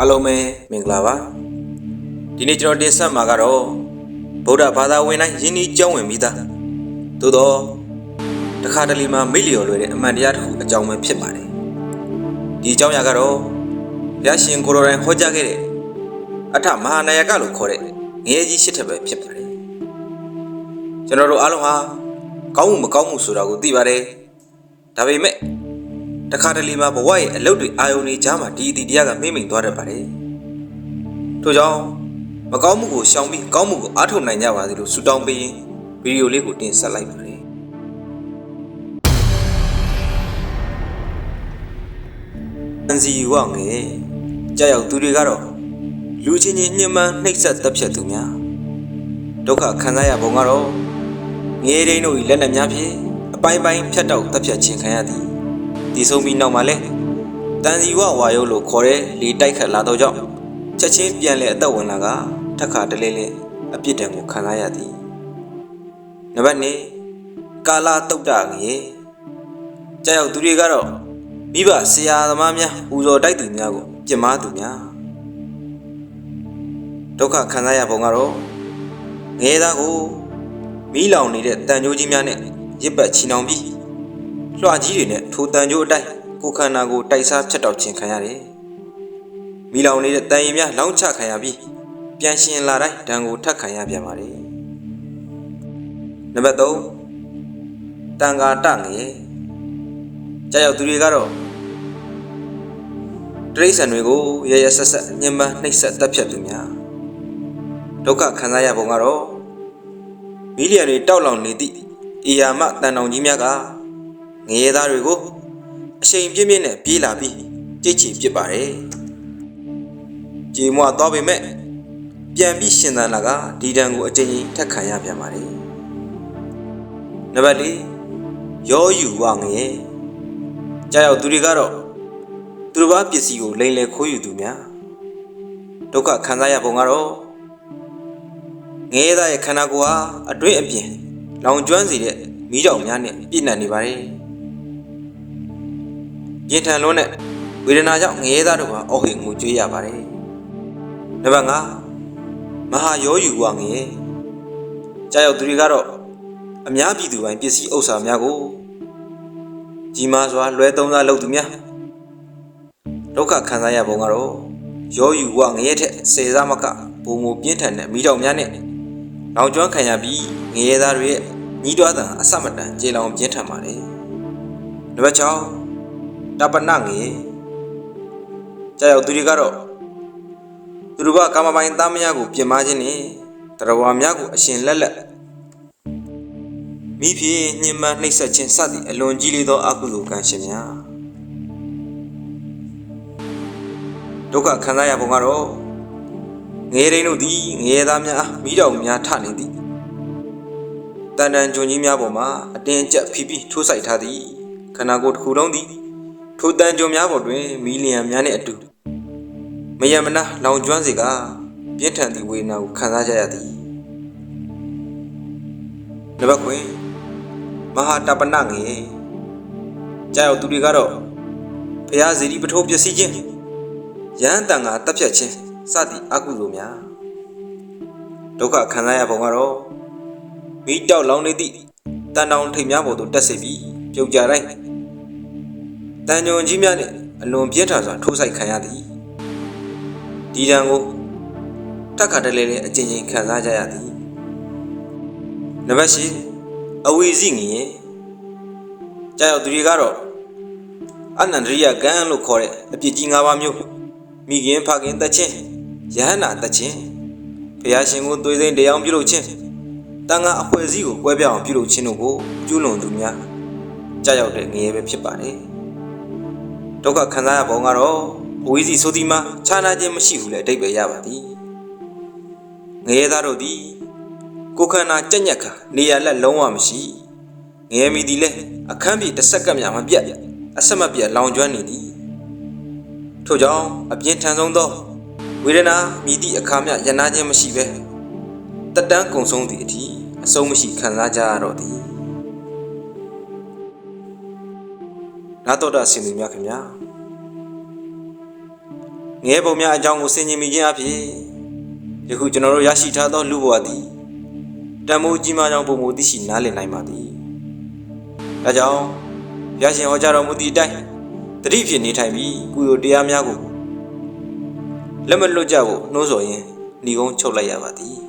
အားလုံးပဲမင်္ဂလာပါဒီနေ့ကျွန်တော်တင်ဆက်မှာကတော့ဗုဒ္ဓဘာသာဝင်တိုင်းယဉ်ဤကျောင်းဝင်ပြီးသားသို့တော့တခါတလေမှမိလျော်လွယ်တဲ့အမှန်တရားတစ်ခုအကြောင်းပဲဖြစ်ပါတယ်ဒီအကြောင်းအရာကတော့ဘုရားရှင်ကိုရိုတိုင်းဟောကြားခဲ့တဲ့အထမဟာနာယကလို့ခေါ်တဲ့ငရဲကြီးရှစ်ထပ်ပဲဖြစ်ပါတယ်ကျွန်တော်တို့အားလုံးဟာကောင်းမှုမကောင်းမှုဆိုတာကိုသိပါတယ်ဒါပေမဲ့ တခါတလေမှာဘဝရဲ့အလုပ်တွေအာယုန်တွေကြားမှာဒီအတီတရားကမိမ့်မိန်သွားတတ်ပါတယ်။ထို့ကြောင့်မကောင်းမှုကိုရှောင်ပြီးကောင်းမှုကိုအားထုတ်နိုင်ကြပါစေလို့ဆုတောင်းပေးရင်ဗီဒီယိုလေးကိုတင်ဆက်လိုက်ပါတယ်။အန်စီဝငယ်ကြောက်ရောက်သူတွေကတော့လူချင်းချင်းညှဉ်းပန်းနှိပ်စက်တပ်ဖြတ်သူများဒုက္ခခံစားရပုံကတော့ငရေဒိန်းတို့၏လက်နက်များဖြင့်အပိုင်းပိုင်းဖြတ်တောက်တပ်ဖြတ်ခြင်းခံရသည် ဒီဆုံးပြီးနောက်မှာလဲတန်စီဝဝါယုတ်လို့ခေါ်တဲ့လေတိုက်ခတ်လာတော့ကြောင့်ချက်ချင်းပြန်လဲအသက်ဝင်လာကထက်ခါတလဲလဲအပြစ်ဒဏ်ကိုခံရရသည်နံပါတ်2ကာလာတုတ်တာကြီးကြောက်ရောက်သူတွေကတော့မိဘဆရာသမားများပူဇော်တိုက်သူများကိုပြစ်မှားသူများဒုက္ခခံရရပုံကတော့ငဲသားကိုမီးလောင်နေတဲ့တန်ကြိုးကြီးများနဲ့ရစ်ပတ်ချီနှောင်ပြီး လွှာကြီးတွေနဲ့ထိုတန်ကြိုးအတိုင်းကိုခန္ဓာကိုတိုက်စားဖြတ်တောက်ခြင်းခံရတယ်။မိလောင်နေတဲ့တန်ရင်များလောင်းချခံရပြီးပြန်ရှင်လာတိုင်းဒဏ်ကိုထပ်ခံရပြန်ပါလေ။နံပါတ်3တန်ဃာတငယ်ကြာရောက်သူတွေကတော့တရိษံတွေကိုရရဆက်ဆက်ညှဉ်းပန်းနှိပ်စက်တပ်ဖြတ်သူများဒုက္ခခံစားရပုံကတော့မီလီယံတွေတောက်လောင်နေသည့်အေယာမတန်တောင်ကြီးများက ငရဲသားတွေကိုအချိန်ပြည့်ပြည့်နဲ့ပြေးလာပြီးကြိတ်ချီပစ်ပါတယ်။ကြေမွားသွားပေမဲ့ပြန်ပြီးရှင်သန်လာကဒီတန်ကိုအချိန်ကြီးထက်ခံရပြန်ပါတယ်။နံပါတ်၄ရောယူဝငရဲကြာရောက်သူတွေကတော့သူတို့ဘာပစ္စည်းကိုလိမ်လည်ခိုးယူသူများဒုက္ခခံစားရပုံကတော့ငရဲသားရဲ့ခန္ဓာကိုယ်ဟာအတွင်းအပြင်လောင်ကျွမ်းစေတဲ့မိတောင်များနဲ့ပြည့်နှံနေပါတယ်။ ရင်ထန်လွန်းတဲ့ဝေဒနာကြောင့်ငရဲသားတို့ဟာအော်ဟစ်ငိုကြွေးရပါတယ်။နံပါတ်5မဟာယောယူဝငရဲကြာရောက်သူတွေကတော့အများပြည်သူပိုင်းပစ္စည်းဥစ္စာများကိုကြီးမားစွာလွဲသုံးစားလုပ်သူများဒုက္ခခံစားရပုံကတော့ယောယူဝငရဲထက်စေစားမကပုံမပြင်းထန်တဲ့မိတောင်များနဲ့လောင်ကျွမ်းခံရပြီးငရဲသားတွေရဲ့ညီးတွားတာအစမတန်ကြေလောင်ပြင်းထန်ပါလေနံပါတ်6 တပနငေကြာရောက်သူတွေကတော့သူတို့ကကာမပိုင်သားမယားကိုပြင်မာခြင်းနဲ့တရားဝါများကိုအရှင်လက်လက်မိဖြင့်ညှဉ်းပန်းနှိပ်စက်ခြင်းစသည့်အလွန်ကြီးလေးသောအကုသိုလ်ကံရှင်များဒုက္ခခံစားရပုံကတော့ငရေရင်းတို့သည်ငရေသားများမိတော်များထနေသည်တန်တန်ဂျွန်ကြီးများပေါ်မှာအတင်းကျပ်ဖိဖိထိုးဆိုင်ထားသည်ခန္ဓာကိုယ်တစ်ခုလုံးသည် ထိုတန်ဂျွန်များပေါ်တွင်မီလီယံများနှင့်အတူမယမနာလောင်ကျွမ်းစေကပြင်းထန်သည့်ဝေဒနာကိုခံစားကြရသည်နံပါတ်ခွင်မဟာတပနငေကြာရောက်သူတွေကတော့ဖျားစီရီပထိုးပစ္စည်းခြင်းရဟန်းတန်ကတပ်ဖြတ်ခြင်းစသည့်အကုသိုလ်များဒုက္ခခံစားရပုံကတော့မိတောက်လောင်နေသည့်တန်တောင်ထိပ်များပေါ်သို့တက်စေပြီးပြုတ်ကြတိုင်း တန်ကြုံကြီးများနှင့်အလွန်ပြင်းထန်စွာထိုးဆိုင်ခံရသည်ဒီတံကိုတက်ခါတလဲလဲအကျဉ်းချင်းခံစားကြရသည်နံပါတ်ရှိအဝီစီငင်ကြာရောက်သူတွေကတော့အနန္ဒရိယကံလို့ခေါ်တဲ့အပြစ်ကြီး၅ပါးမျိုးမိခင်ဖခင်တက်ချင်းယဟနာတက်ချင်းဘုရားရှင်ကိုသွေးစိမ့်တရားပြုလုပ်ခြင်းတန်ခါအဖွဲ့အစည်းကိုကွဲပြားအောင်ပြုလုပ်ခြင်းတို့ကိုကျူးလွန်သူများကြာရောက်တဲ့ငရေပဲဖြစ်ပါတယ် ဒုက္ခခံစားရပုံကတော့အဝေးစီဆိုသည်မှာခြားနာခြင်းမရှိဘူးလေအတိတ်ပဲရပါသည်ငရေသားတို့သည်ကိုခန္ဓာကြက်ညက်ခါနေရာလက်လုံးဝမရှိငရေမီသည်လဲအခန်းပြေတစ်စက္ကန့်မြမပြတ်အဆက်မပြတ်လောင်ကျွမ်းနေသည်ထို့ကြောင့်အပြင်းထန်ဆုံးသောဝေဒနာမြည်သည့်အခါမျှရနာခြင်းမရှိပဲတက်တန်းကုံဆုံးသည့်အထိအဆုံးမရှိခံစားကြရတော့သည် နာတော်တာဆင်သူများခင်ဗျာငဲပုံများအကြောင်းကိုဆင်ခြင်မိခြင်းအဖြစ်ယခုကျွန်တော်တို့ရရှိထားသောလူဘဝသည်တန်မိုးကြီးမားကြောင်းပုံမူသိရှိနားလည်နိုင်ပါသည်ဒါကြောင့်ဘုရားရှင်ဟောကြားတော်မူသည့်အတိုင်းတတိဖြစ်နေထိုင်ပြီးကုသိုလ်တရားများကိုလက်မလွတ်ကြဖို့နှိုးဆော်ရင်းဏီကုန်းချုပ်လိုက်ရပါသည်